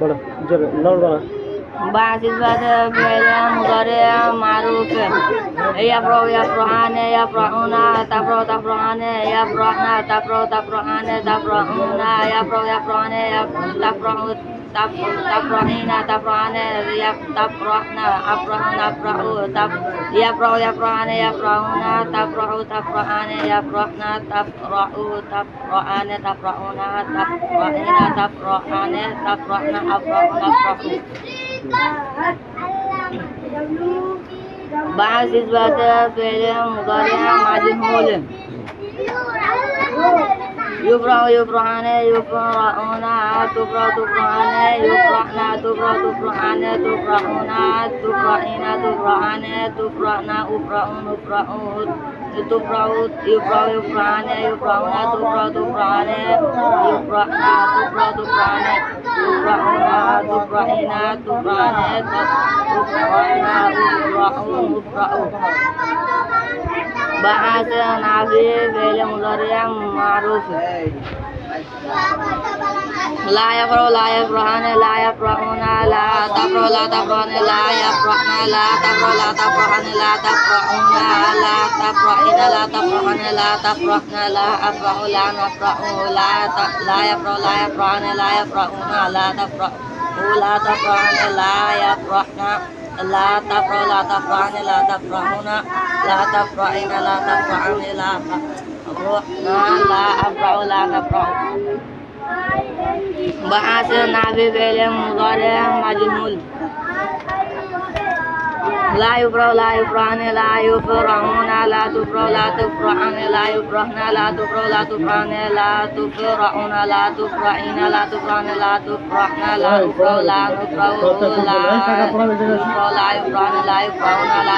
বলো জোরে নড়বো না بعد بعد فعل مضارع معروف يفرح يفرحان يفرحون تفرح تفرحان يفرحن تفرح تفرحان تفرحون يفرح يفرحان يف- تفرح تف- تفرحين تفرحان يف- تفرحن أفرحن أفرحوا تف- يفرح يفرحان يفرحون تفرح تفرحان يفرحن تفرحوا تفرحان تفرحون تفرحين تفرحان تفرحن أفرحن أفرحوا بعض إثبات فعل مضارع مجهول يفرح يفرحان يفرحون تفرح تفرحان يفرحن تفرح تفرحان تفرحون تفرحين تفرحان تفرحن أفرحون أفرحون تفرح يفرح يفرحان يفرحون تفرح تفرحان يفرحن تفرح تفرحان تفرحون تفرحين تفرحان تفرحن أفرحون أفرحون بعث نبي فعل مضارع معروف لا يفرح لا يفرحان لا يفرحون لا تفرح لا تفرحان لا يفرحن لا تفرح لا تفرحان لا تفرحون لا تفرحين لا تفرحن لا تفرحن لا أفرح لا نفرح لا ت- لا يفرح لا يفرحان لا يفرحون لا تفرح لا تفرحن لا يفرحن لا تفرح لا تفرحن لا تفرحون لا تفرحين لا تفرحن لا أفرحنا لا أفرح لا نفرح بعث نبي فعل مضارع مجهول لا يفرح لا يفرحن لا يفرحون لا تفرح لا تفرحن لا يفرحن لا تفرح لا تفرحن لا تفرحون لا تفرحين لا تفرحن لا تفرحن لا يفرح لا نفرح لا يفرح لا يفرحن لا يفرحون لا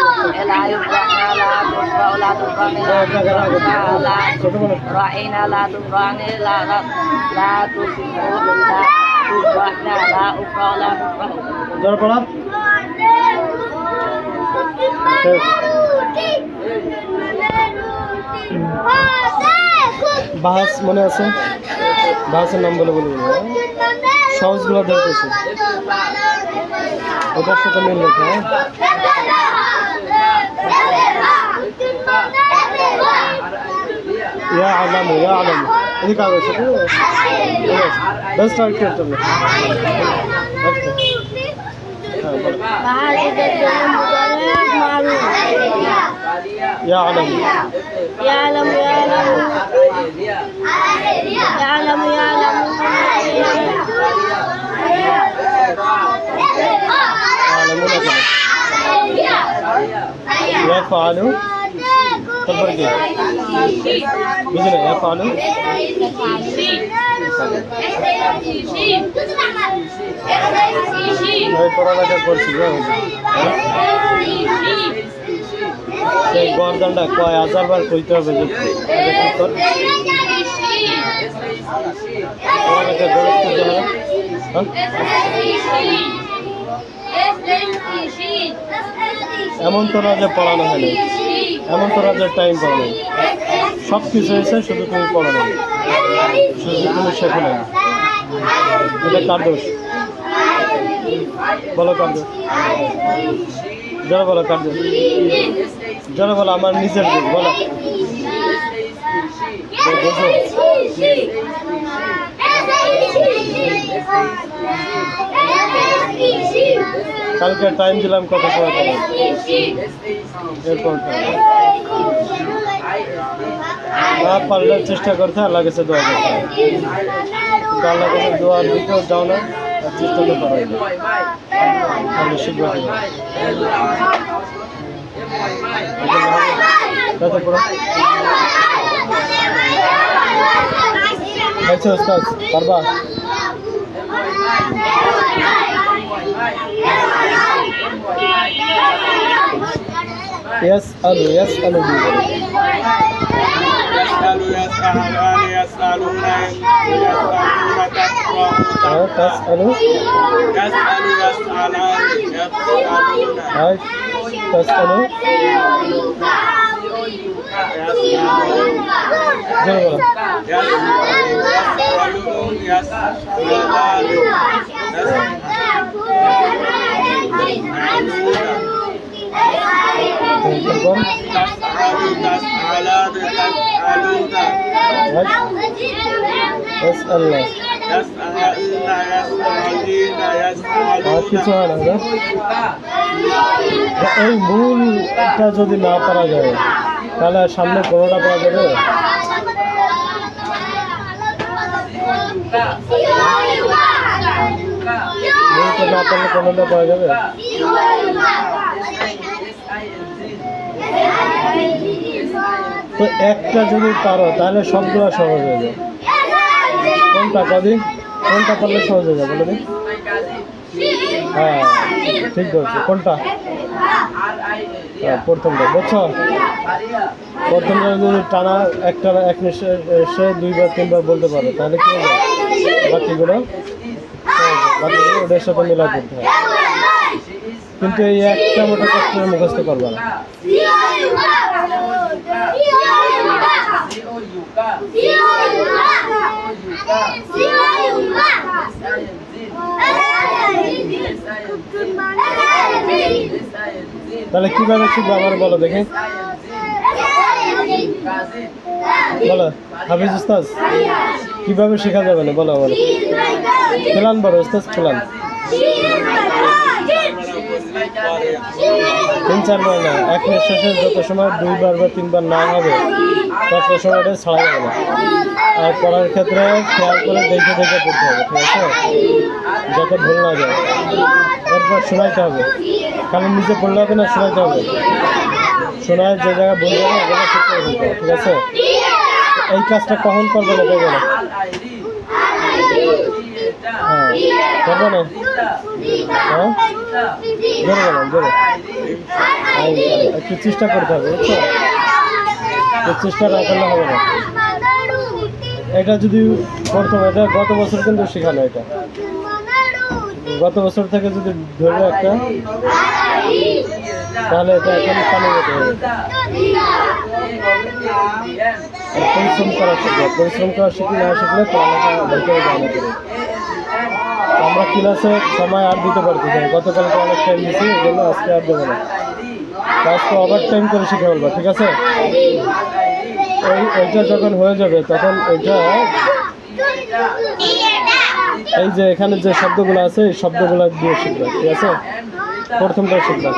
تفرح لا يفرحن لا تفرح لا تفرحن لا تفرحن لا تفرحين لا تفرحن لا لا تفرح لا تفرحن لا أفرح لا نفرح পড়া বাহাস মনে আছে? বাহাসের নাম বলে বলে বলব সহজগুলো দেখতেছি ওটার সাথে মিল রেখে ইয়া আলামু ইয়া আলামু। এদিকে আগে সাথে বেশ স্টার্ট করতে হবে হ্যাঁ يعلم. يعلم يعلم. يعلم يعلم. يفعل تبرجي مثل يفعل هاي قرانا كيف সেই গরদানটা কয় হাজার বার কইতে হবে যে এটা কি? কর পড়ালেখা গরজ করতে হবে হ্যাঁ? এমন তো না পড়ানো হয়নি এমন তো না টাইম পড়ানো সব কিছু হয়েছে, শুধু তুমি পড়ানো শুধু তুমি শেখো না এটা কার দোষ? বলো কার দোষ? জোরে বলো, কার জোরে বলো, আমার নিজের দোষ বলো। বোঝো কালকে টাইম দিলাম কত সময় পারলে চেষ্টা করতে কাছে দোয়া করতে। আল্লাহ দোয়া যাও না। আর চেষ্টা তো করো তাহলে শিখবে কি আচ্ছা ওস্তাদ পারবা? ইয়াস আলু ইয়াস আলু দিয়ে বলো। Yes, yes, এস আল্লাহ يسألون يسألين আর কিছু يسألون হয় না না? এই মূলটা যদি না পারা যায় তাহলে আর সামনে কোনোটা পাওয়া যাবে মূলটা না পারলে কোনোটা পাওয়া যাবে তো একটা যদি পারো তাহলে সবগুলো সহজ হয়ে যায় কোনটা কদিন কোনটা পারলে সহজ হয়ে যাবে বলে হ্যাঁ ঠিক বলছো। কোনটা? হ্যাঁ, প্রথমটা বুঝছ? প্রথমটা যদি টানা একটা এক সে দুইবার তিনবার বলতে পারো তাহলে কি হবে? বাকিগুলো? হবে। বাকিগুলো ওদের সাথে করতে হয় কিন্তু এই একটা মোটা কষ্ট মুখস্থ করবে না। তাহলে কীভাবে শিখব আমার বলো দেখে। বলো, হাফিজ উস্তাজ কীভাবে শেখা যাবে না? বলো বলো। প্ল্যান বলো উস্তাজ প্ল্যান তিন চারবার না, এক নিঃশ্বাসে যত সময় দুইবার বা তিনবার না হবে, তত সময় এটা ছাড়া যাবে না পড়ার ক্ষেত্রে খেয়াল করে দেখে দেখে পড়তে হবে, ঠিক আছে? যাতে ভুল না যায় এরপর শোনাইতে হবে। কারণ নিজে পড়লে হবে না, শোনাইতে হবে। শোনায় যে জায়গায় ভুল যাবে ওগুলো ঠিক করে ঠিক আছে? এই কাজটা কখন করবে না দেখবে না? হ্যাঁ করবে না? হ্যাঁ? জোরে বলেন, জোরে। একটু চেষ্টা করতে হবে, বুঝছ? চেষ্টা না করলে হবে না। এটা যদি প্রথম এটা গত বছর কিন্তু শেখানো এটা। গত বছর থেকে যদি ধরবে একটা, তাহলে এটা এখন পানি যেতে হবে পরিশ্রম করা শিখবে। পরিশ্রম করা শিখলে না শিখলে পড়ালেখা ভেতরে আমরা ক্লাসে সময় আর দিতে পারতেছি না। গতকালকে অনেক টাইম দিচ্ছি এই জন্য আজকে আর দেবো না। তো আজকে ওভার টাইম করে শিখে ফেলব, ঠিক আছে? ওই ওইটা যখন হয়ে যাবে, তখন ওইটা এই যে এখানে যে শব্দগুলো আছে, এই শব্দগুলো দিয়ে শিখবে, ঠিক আছে? প্রথমটা শিখবে।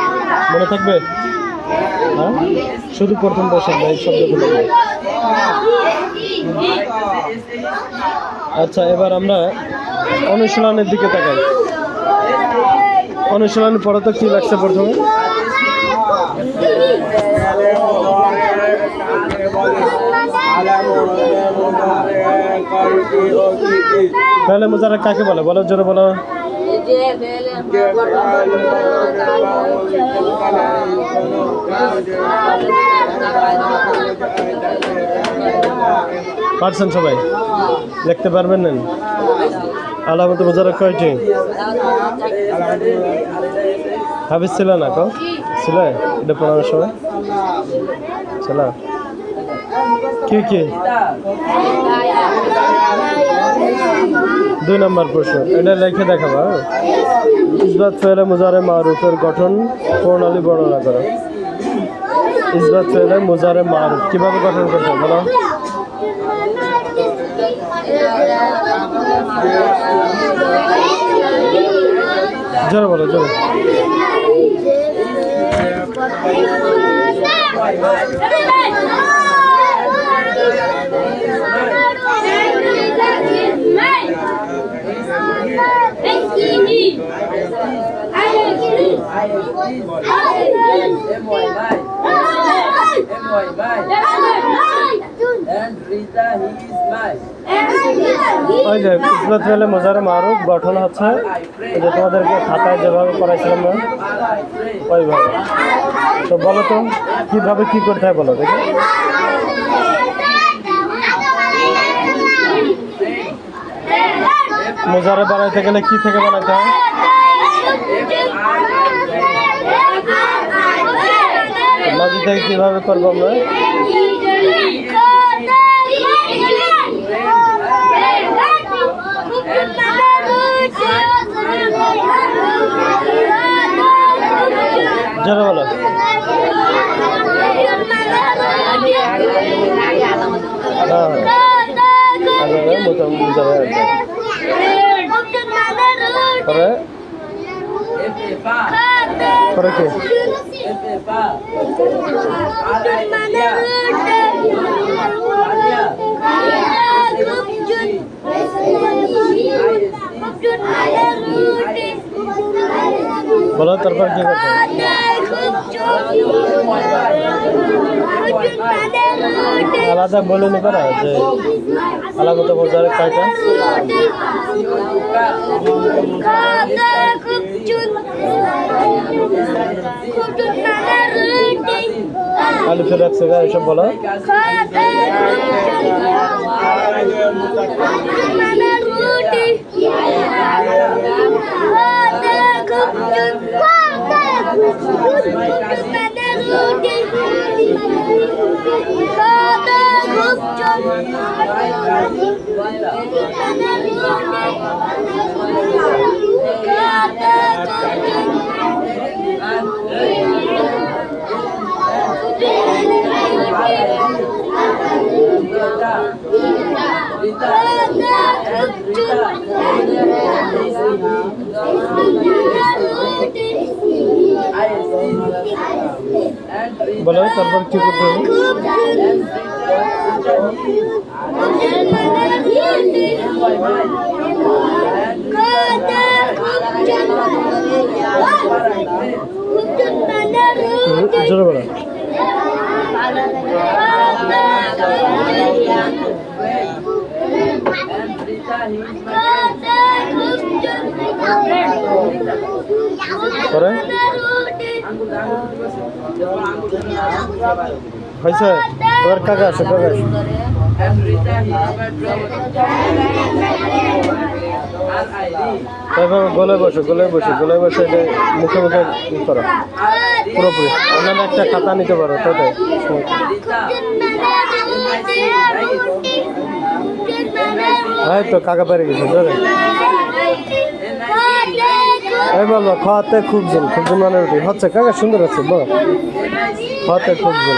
মনে থাকবে? হ্যাঁ? শুধু প্রথমটা শিখবে এই শব্দগুলো আচ্ছা এবার আমরা অনুশীলনের দিকে তাকাই। অনুশীলনের পরে তো কি লাগছে প্রথমে? তাহলে মোজারা কাকে বলে? বলো, জোরে বলো। পারছেন সবাই? দেখতে পারবেন না? আলামত মোজারা কয়টি? হাফিজ ছিল না কো? ছিল? এটা পড়ানোর সময়? ছিল। কি কি? দুই নম্বর প্রশ্ন। এটা লিখে দেখাবা হ্যাঁ? ইসবাত ফেলে মুজারে মারুফের গঠন প্রণালী বর্ণনা করো। ইসবাত ফেলে মুজারে মারুফ, কীভাবে গঠন করতে বলো? জোরে বলো, জোরে। ওই যে ইসবাত ফেলে মুজারে মারুফ গঠন হচ্ছে যে তোমাদেরকে খাতায় যেভাবে করাইছিলাম ওইভাবে। তো বলো তো, কীভাবে কী করতে হয় বলো দেখি। মোজারে বানাইতে গেলে কি থেকে বানাইতে হয়? নদী থেকে কীভাবে করব আমরা? জোরে বলো। হ্যাঁ। মোটামুটি পরে পরে কি বলো তারপর কি করতে হবে? আলাদা বলে নি পারা যে আলাদা বোঝার কয়টা আলু ফের রাখছে গা এসব বলো। Rita, Rita, Rita, Rita, বলো তারপর কি করতে হবে? জোরে পরে? হয়েছে? গলে বসো গলে বসো, গলে বসে এটা মুখে মুখে করো। পুরোপুরি। অন্যান্য একটা খাতা নিতে পারো তাই এই তো কাকা পেরে গেছে এই বলো খাওয়াতে খুব জন খুব জন মানে রুটি। হচ্ছে, কাকা সুন্দর আছে বলো খাওয়াতে খুব জন